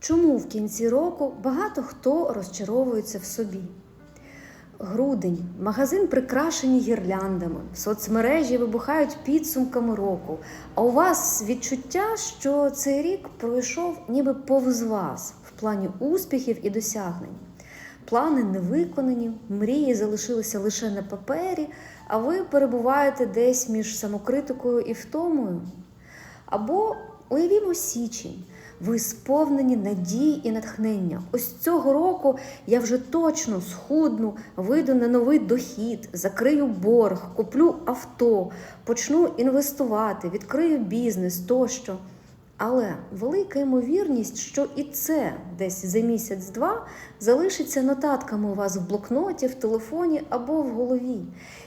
Чому в кінці року багато хто розчаровується в собі? Грудень, магазин прикрашені гірляндами, соцмережі вибухають підсумками року. А у вас відчуття, що цей рік пройшов ніби повз вас в плані успіхів і досягнень. Плани не виконані, мрії залишилися лише на папері, а ви перебуваєте десь між самокритикою і втомою. Або уявімо січень. Ви сповнені надій і натхнення. Ось цього року я вже точно схудну, вийду на новий дохід, закрию борг, куплю авто, почну інвестувати, відкрию бізнес тощо. Але велика ймовірність, що і це десь за місяць-два залишиться нотатками у вас в блокноті, в телефоні або в голові.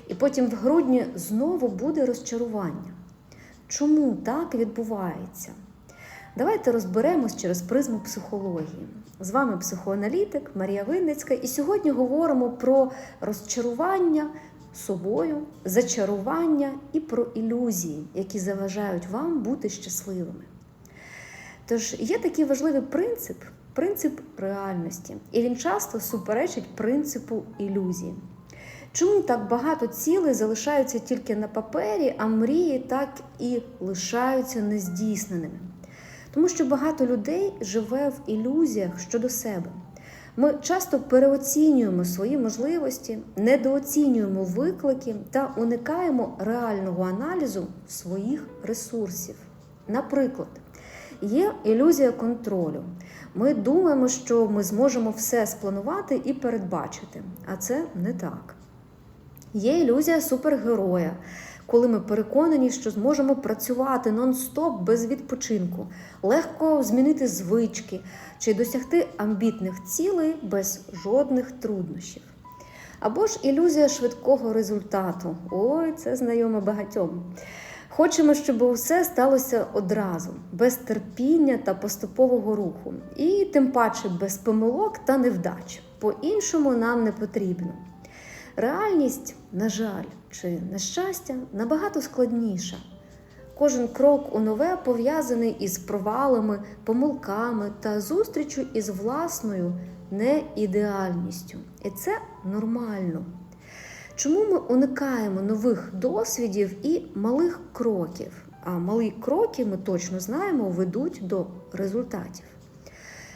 І потім в грудні знову буде розчарування. Чому так відбувається? Давайте розберемось через призму психології. З вами психоаналітик Марія Винницька, і сьогодні говоримо про розчарування собою, зачарування і про ілюзії, які заважають вам бути щасливими. Тож є такий важливий принцип принцип реальності, і він часто суперечить принципу ілюзії. Чому так багато цілей залишаються тільки на папері, а мрії так і лишаються нездійсненими? Тому що багато людей живе в ілюзіях щодо себе. Ми часто переоцінюємо свої можливості, недооцінюємо виклики та уникаємо реального аналізу своїх ресурсів. Наприклад, є ілюзія контролю. Ми думаємо, що ми зможемо все спланувати і передбачити, а це не так. Є ілюзія супергероя, коли ми переконані, що зможемо працювати нон-стоп без відпочинку, легко змінити звички чи досягти амбітних цілей без жодних труднощів. Або ж ілюзія швидкого результату. Ой, це знайомо багатьом. Хочемо, щоб усе сталося одразу, без терпіння та поступового руху, і тим паче без помилок та невдач. По-іншому нам не потрібно. Реальність, на жаль, чи на щастя, набагато складніша. Кожен крок у нове пов'язаний із провалами, помилками та зустрічю із власною неідеальністю. І це нормально. Чому ми уникаємо нових досвідів і малих кроків? А малі кроки, ми точно знаємо, ведуть до результатів.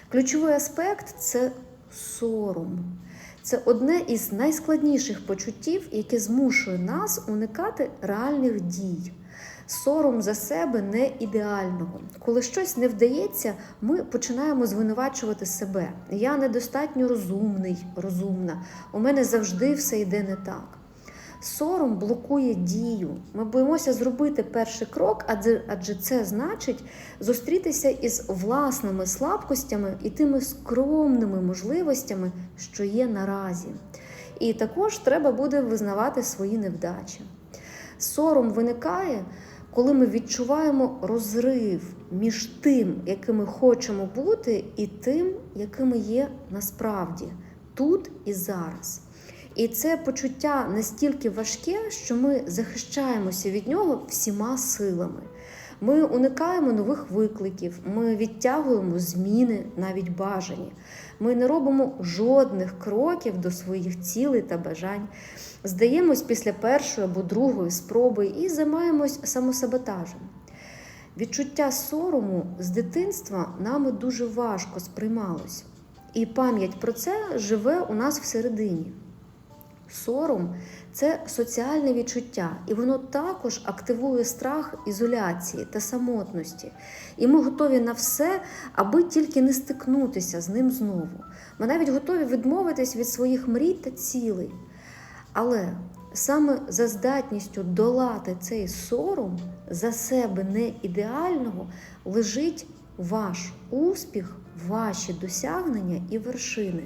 Ключовий аспект це сором. Це одне із найскладніших почуттів, яке змушує нас уникати реальних дій. Сором за себе не ідеального. Коли щось не вдається, ми починаємо звинувачувати себе. Я недостатньо розумний, розумна. У мене завжди все йде не так. Сором блокує дію. Ми боїмося зробити перший крок, адже, адже це значить зустрітися із власними слабкостями і тими скромними можливостями, що є наразі. І також треба буде визнавати свої невдачі. Сором виникає, коли ми відчуваємо розрив між тим, якими хочемо бути, і тим, якими є насправді тут і зараз. І це почуття настільки важке, що ми захищаємося від нього всіма силами. Ми уникаємо нових викликів, ми відтягуємо зміни, навіть бажані. Ми не робимо жодних кроків до своїх цілей та бажань. Здаємось після першої або другої спроби і займаємось самосаботажем. Відчуття сорому з дитинства нами дуже важко сприймалось, і пам'ять про це живе у нас всередині. Сором це соціальне відчуття, і воно також активує страх ізоляції та самотності. І ми готові на все, аби тільки не стикнутися з ним знову. Ми навіть готові відмовитись від своїх мрій та цілей. Але саме за здатністю долати цей сором за себе не ідеального лежить ваш успіх, ваші досягнення і вершини.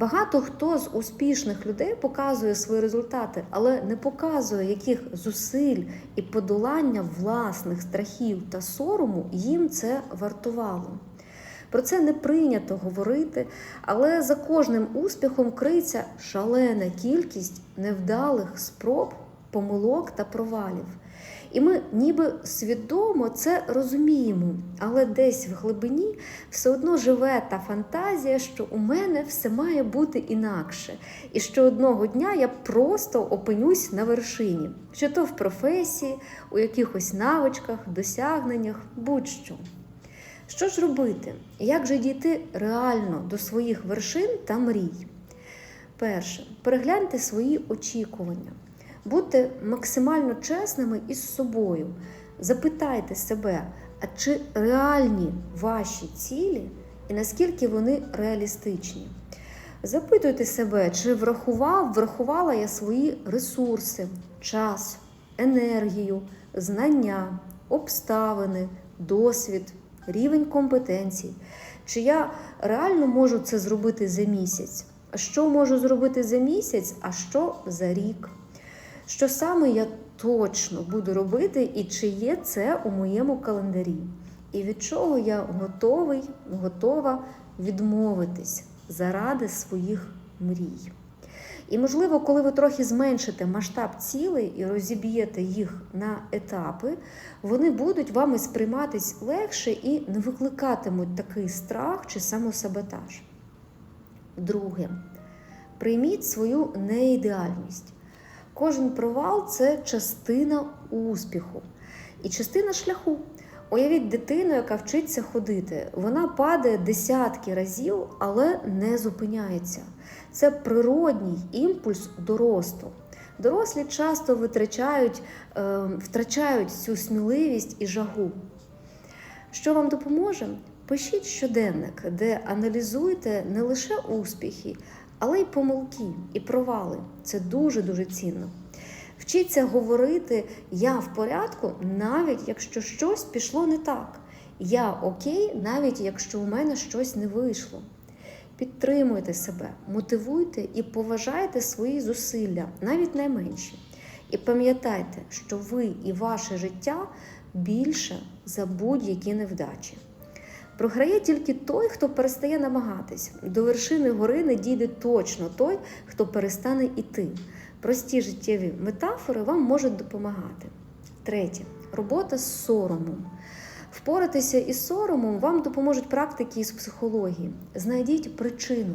Багато хто з успішних людей показує свої результати, але не показує, яких зусиль і подолання власних страхів та сорому їм це вартувало. Про це не прийнято говорити, але за кожним успіхом криється шалена кількість невдалих спроб, помилок та провалів. І ми ніби свідомо це розуміємо, але десь в глибині все одно живе та фантазія, що у мене все має бути інакше, і що одного дня я просто опинюсь на вершині, чи то в професії, у якихось навичках, досягненнях, будь-що. Що ж робити? Як же дійти реально до своїх вершин та мрій? Перше, перегляньте свої очікування. Будьте максимально чесними із собою. Запитайте себе, а чи реальні ваші цілі і наскільки вони реалістичні? Запитуйте себе, чи врахував, врахувала я свої ресурси, час, енергію, знання, обставини, досвід, рівень компетенцій. Чи я реально можу це зробити за місяць? Що можу зробити за місяць, а що за рік? Що саме я точно буду робити, і чи є це у моєму календарі? І від чого я готовий, готова відмовитись заради своїх мрій? І, можливо, коли ви трохи зменшите масштаб цілей і розіб'єте їх на етапи, вони будуть вами сприйматись легше і не викликатимуть такий страх чи самосаботаж. Друге, прийміть свою неідеальність. Кожен провал це частина успіху і частина шляху. Уявіть дитину, яка вчиться ходити. Вона падає десятки разів, але не зупиняється. Це природній імпульс до росту. Дорослі часто витрачають, е, втрачають цю сміливість і жагу. Що вам допоможе? Пишіть щоденник, де аналізуєте не лише успіхи, але й помилки і провали. Це дуже-дуже цінно. Вчіться говорити Я в порядку, навіть якщо щось пішло не так. Я окей, навіть якщо у мене щось не вийшло. Підтримуйте себе, мотивуйте і поважайте свої зусилля, навіть найменші. І пам'ятайте, що ви і ваше життя більше за будь-які невдачі. Програє тільки той, хто перестає намагатись. До вершини гори не дійде точно той, хто перестане йти. Прості життєві метафори вам можуть допомагати. Третє робота з соромом. Впоратися із соромом вам допоможуть практики із психології. Знайдіть причину,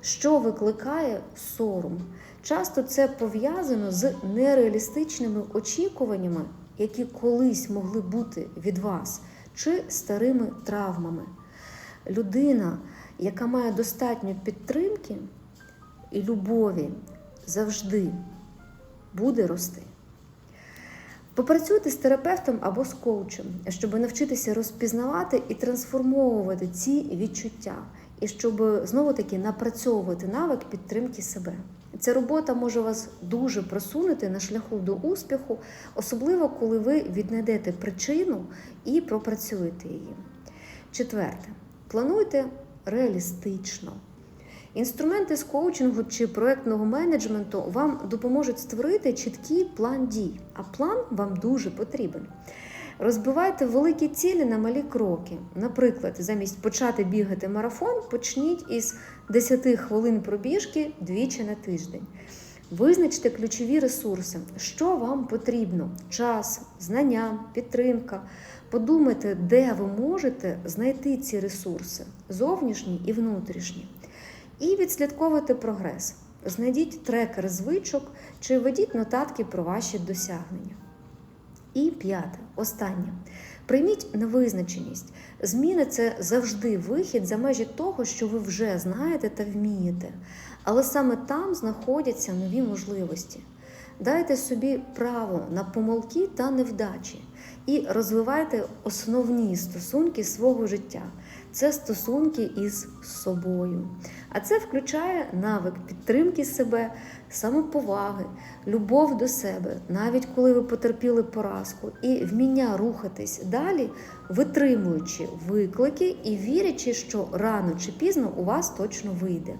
що викликає сором. Часто це пов'язано з нереалістичними очікуваннями, які колись могли бути від вас, чи старими травмами. Людина, яка має достатньо підтримки і любові, завжди буде рости. Попрацюйте з терапевтом або з коучем, щоб навчитися розпізнавати і трансформовувати ці відчуття, і щоб знову-таки напрацьовувати навик підтримки себе. Ця робота може вас дуже просунути на шляху до успіху, особливо коли ви віднайдете причину і пропрацюєте її. Четверте, плануйте реалістично. Інструменти з коучингу чи проектного менеджменту вам допоможуть створити чіткий план дій, а план вам дуже потрібен. Розбивайте великі цілі на малі кроки. Наприклад, замість почати бігати марафон, почніть із 10 хвилин пробіжки двічі на тиждень. Визначте ключові ресурси, що вам потрібно: час, знання, підтримка. Подумайте, де ви можете знайти ці ресурси зовнішні і внутрішні. І відслідковуйте прогрес. Знайдіть трекер звичок чи ведіть нотатки про ваші досягнення. І п'яте, останнє. Прийміть невизначеність. Зміни це завжди вихід за межі того, що ви вже знаєте та вмієте. Але саме там знаходяться нові можливості. Дайте собі право на помилки та невдачі і розвивайте основні стосунки свого життя. Це стосунки із собою. А це включає навик підтримки себе, самоповаги, любов до себе, навіть коли ви потерпіли поразку, і вміння рухатись далі, витримуючи виклики і вірячи, що рано чи пізно у вас точно вийде.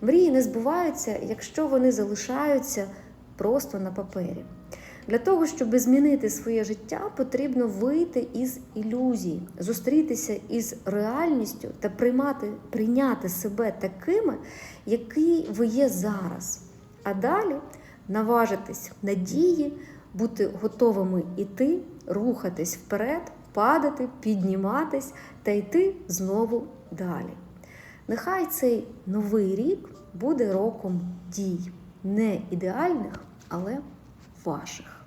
Мрії не збуваються, якщо вони залишаються просто на папері. Для того, щоб змінити своє життя, потрібно вийти із ілюзій, зустрітися із реальністю та приймати, прийняти себе такими, які ви є зараз. А далі наважитись на дії, бути готовими іти, рухатись вперед, падати, підніматись та йти знову далі. Нехай цей новий рік буде роком дій, не ідеальних, але ваших.